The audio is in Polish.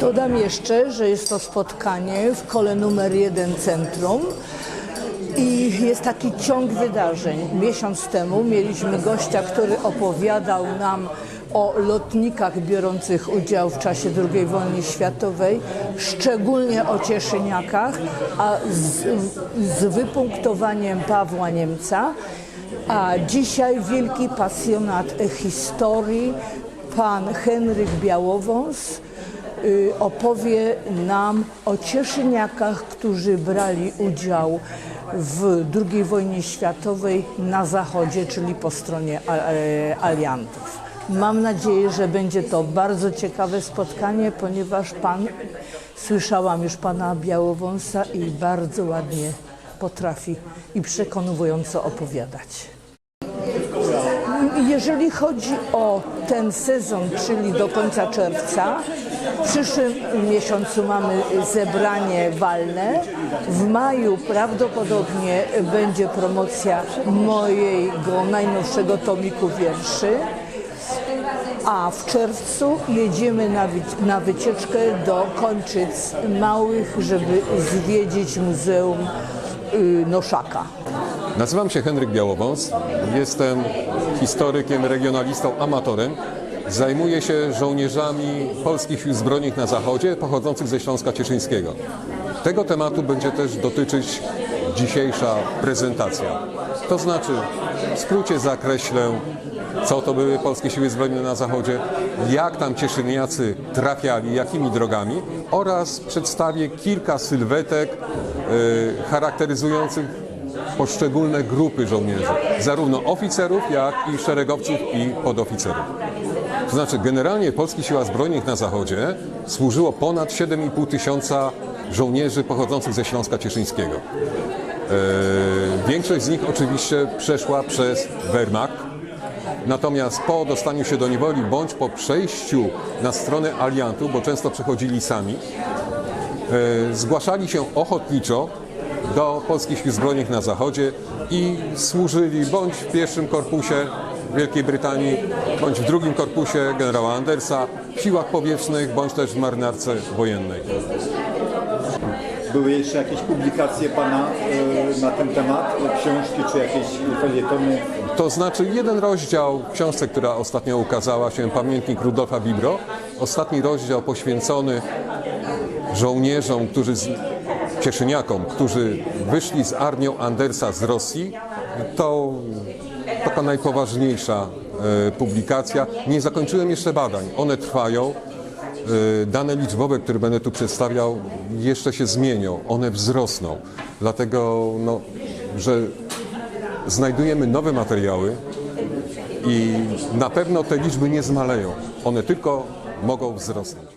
Dodam jeszcze, że jest to spotkanie w kole numer jeden centrum i jest taki ciąg wydarzeń. Miesiąc temu mieliśmy gościa, który opowiadał nam o lotnikach biorących udział w czasie II wojny światowej, szczególnie o Cieszyniakach, a z, z wypunktowaniem Pawła Niemca. A dzisiaj wielki pasjonat historii, pan Henryk Białowąs, opowie nam o Cieszyniakach, którzy brali udział w II wojnie światowej na zachodzie, czyli po stronie e, aliantów. Mam nadzieję, że będzie to bardzo ciekawe spotkanie, ponieważ pan, słyszałam już pana Białowąsa i bardzo ładnie potrafi i przekonująco opowiadać. Jeżeli chodzi o ten sezon, czyli do końca czerwca, w przyszłym miesiącu mamy zebranie walne. W maju prawdopodobnie będzie promocja mojego najnowszego tomiku wierszy. A w czerwcu jedziemy na, na wycieczkę do Kończyc Małych, żeby zwiedzić Muzeum y, Noszaka. Nazywam się Henryk Białowąs, jestem historykiem, regionalistą, amatorem. Zajmuję się żołnierzami polskich sił zbrojnych na zachodzie pochodzących ze Śląska Cieszyńskiego. Tego tematu będzie też dotyczyć dzisiejsza prezentacja. To znaczy, w skrócie zakreślę, co to były polskie siły zbrojne na zachodzie, jak tam Cieszyniacy trafiali, jakimi drogami oraz przedstawię kilka sylwetek y, charakteryzujących poszczególne grupy żołnierzy, zarówno oficerów, jak i szeregowców i podoficerów. To znaczy, generalnie Polskich Siłach Zbrojnych na Zachodzie służyło ponad 7,5 tysiąca żołnierzy pochodzących ze Śląska Cieszyńskiego. E, Większość z nich oczywiście przeszła przez Wehrmacht, natomiast po dostaniu się do niewoli bądź po przejściu na stronę aliantów, bo często przechodzili sami, e, zgłaszali się ochotniczo do polskich sił zbrojnych na zachodzie i służyli bądź w pierwszym korpusie Wielkiej Brytanii, bądź w drugim korpusie generała Andersa, w siłach powietrznych, bądź też w marynarce wojennej. Były jeszcze jakieś publikacje Pana e, na ten temat? Książki czy jakieś felietony? To znaczy jeden rozdział w książce, która ostatnio ukazała się, Pamiętnik Rudolfa Bibro, ostatni rozdział poświęcony żołnierzom, którzy z, cieszyniakom, którzy wyszli z armią Andersa z Rosji, to taka najpoważniejsza e, publikacja. Nie zakończyłem jeszcze badań, one trwają. E, Dane liczbowe, które będę tu przedstawiał, jeszcze się zmienią, one wzrosną. Dlatego, no, że znajdujemy nowe materiały i na pewno te liczby nie zmaleją. One tylko mogą wzrosnąć.